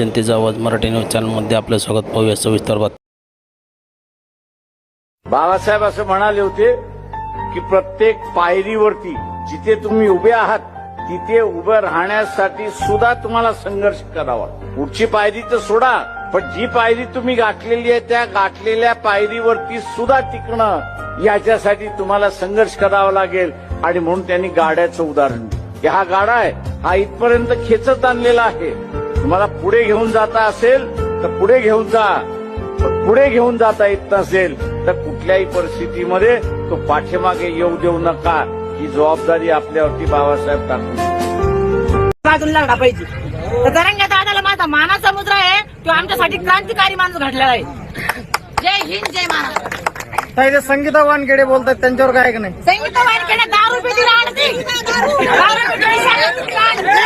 जनतेचा आवाज मराठी न्यूज चॅनलमध्ये आपलं स्वागत पाहूया सविस्तर बाबासाहेब असं म्हणाले होते की प्रत्येक पायरीवरती जिथे तुम्ही उभे आहात तिथे उभं राहण्यासाठी सुद्धा तुम्हाला संघर्ष करावा. पुढची पायरी तर सोडा पण जी पायरी तुम्ही गाठलेली आहे त्या गाठलेल्या पायरीवरती सुद्धा टिकणं याच्यासाठी तुम्हाला संघर्ष करावा लागेल. आणि म्हणून त्यांनी गाड्याचं उदाहरण दिलं. हा गाडा आहे हा इथपर्यंत खेचत आणलेला आहे. तुम्हाला पुढे घेऊन जाता असेल तर पुढे घेऊन जा. पण पुढे घेऊन जाता येत नसेल तर कुठल्याही परिस्थितीमध्ये तो पाठीमागे येऊ देऊ नका. ही जबाबदारी आपल्यावरती बाबासाहेब टाकून बाजून लागला पाहिजे. तर तरंगा दादाला माझा मानाचा मुद्रा आहे तो आमच्यासाठी क्रांतिकारी माणूस घडलेला आहे. जय हिंद जय महाराष्ट्र. संगीता वानखेडे बोलतात त्यांच्यावर काय नाही संगीत वानखेडे दारू पिती राहते दारू पिती राहते.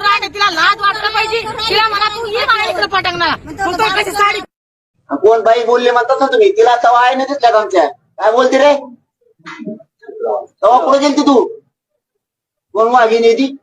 खोर राहते तिला लाज वाटलं पाहिजे. तिला म्हणा तू ये मला इकडे पटंगणार तू तो कशी साडी कोण बाई बोलले म्हणतात ना तुम्ही? तिला तवा आहे ना दिसल्या का आमच्या काय बोलते रे? तवा कुठे गेलती तू? कोण वाघिणी ती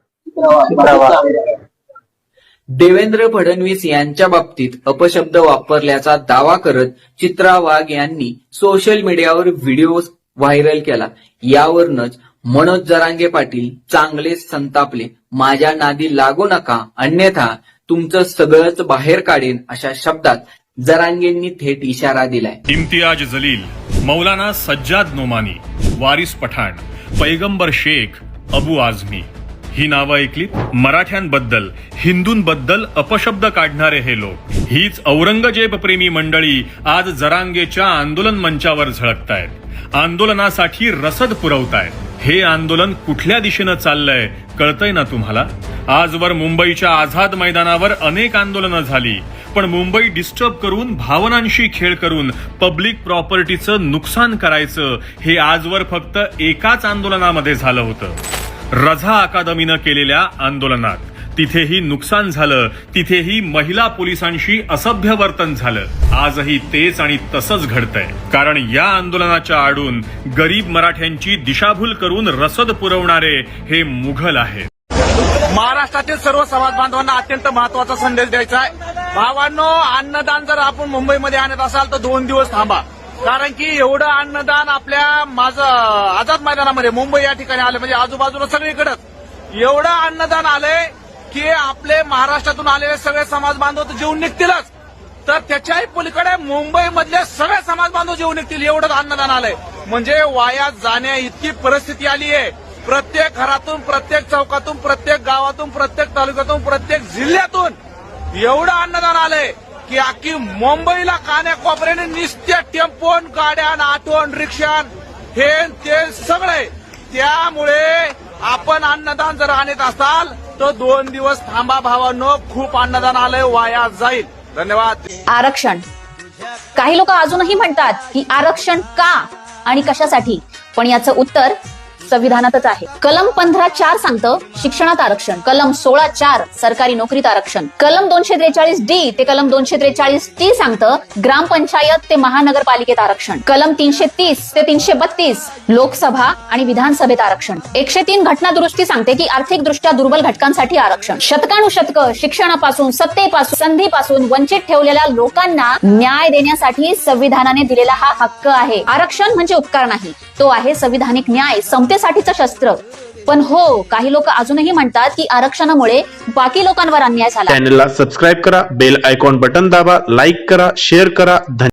देवेंद्र फडणवीस यांच्या बाबतीत अपशब्द वापरल्याचा दावा करत चित्रा वाघ यांनी सोशल मीडियावर व्हिडिओ व्हायरल केला. यावरूनच मनोज जरांगे पाटील चांगलेच संतापले. माझ्या नादी लागू नका अन्यथा तुमचं सगळंच बाहेर काढेन अशा शब्दात जरांगेंनी थेट इशारा दिलाय. इम्तियाज जलील मौलाना सज्जाद नोमानी वारिस पठाण पैगंबर शेख अबू आझमी. ही नावं ऐकली मराठ्यांबद्दल हिंदूंबद्दल अपशब्द काढणारे हे लोक. हीच औरंगजेब प्रेमी मंडळी आज जरांगेच्या आंदोलन मंचावर झळकतायत. आंदोलनासाठी रसद पुरवतायत. हे आंदोलन कुठल्या दिशेनं चाललंय कळतंय ना तुम्हाला? आजवर मुंबईच्या आझाद मैदानावर अनेक आंदोलनं झाली पण मुंबई डिस्टर्ब करून भावनांशी खेळ करून पब्लिक प्रॉपर्टीचं नुकसान करायचं हे आजवर फक्त एकाच आंदोलनामध्ये झालं होतं. रझा अकादमीनं केलेल्या आंदोलनात तिथेही नुकसान झालं. तिथेही महिला पोलिसांशी असभ्य वर्तन झालं. आजही तेच आणि तसंच घडतंय. कारण या आंदोलनाच्या आडून गरीब मराठ्यांची दिशाभूल करून रसद पुरवणारे हे मुघल आहेत. महाराष्ट्रातील सर्व समाज बांधवांना अत्यंत महत्त्वाचा संदेश द्यायचा आहे. भावांनो अन्नदान जर आपण मुंबईमध्ये आणत असाल तर दोन दिवस थांबा. कारण की एवढं अन्नदान आपल्या माझं आझाद मैदानामध्ये मुंबई या ठिकाणी आलं. म्हणजे आजूबाजूला सगळीकडे एवढं अन्नदान आलंय की आपले महाराष्ट्रातून आलेले सगळे समाज बांधव तर जेवून निघतीलच. तर त्याच्याही पलीकडे मुंबईमधले सगळे समाज बांधव जेवून निघतील एवढंच अन्नदान आलंय. म्हणजे वाया जाण्या इतकी परिस्थिती आली आहे. प्रत्येक घरातून प्रत्येक चौकातून प्रत्येक गावातून प्रत्येक तालुक्यातून प्रत्येक जिल्ह्यातून एवढं अन्नदान आलंय की अख्खी मुंबईला कान्याकोपऱ्याने निस्त्या टेम्पोन गाड्या आठवण रिक्षा हे ते सगळे त्यामुळे आपण अन्नदान जर आणत असाल फक्त दोन दिवस थांबा भावांनो. खूप अन्नदान आलंय वाया जाईल. धन्यवाद. आरक्षण. काही लोक अजूनही म्हणतात की आरक्षण का आणि कशासाठी? पण याचं उत्तर संविधानातच आहे. कलम पंधरा चार सांगतं शिक्षणात आरक्षण. कलम सोळा चार सरकारी नोकरीत आरक्षण. कलम दोनशे त्रेचाळीस डी ते कलम दोनशे त्रेचाळीस टी सांगतं ग्रामपंचायत ते महानगरपालिकेत आरक्षण. कलम तीनशे तीस ते तीनशे बत्तीस लोकसभा आणि विधानसभेत आरक्षण. एकशे तीन घटना दुरुस्ती सांगते की आर्थिक दृष्ट्या दुर्बल घटकांसाठी आरक्षण. शतकानुशतक शिक्षणापासून सत्तेपासून संधीपासून वंचित ठेवलेल्या लोकांना न्याय देण्यासाठी संविधानाने दिलेला हा हक्क आहे. आरक्षण म्हणजे उपकार नाही. तो आहे संविधानिक न्याय समतेसाठीचं शस्त्र. पण हो काही लोक अजूनही म्हणतात की आरक्षणामुळे बाकी लोकांवर अन्याय झाला. चॅनलला सबस्क्राईब करा बेल आयकॉन बटन दाबा लाईक करा शेअर करा. धन्यवाद.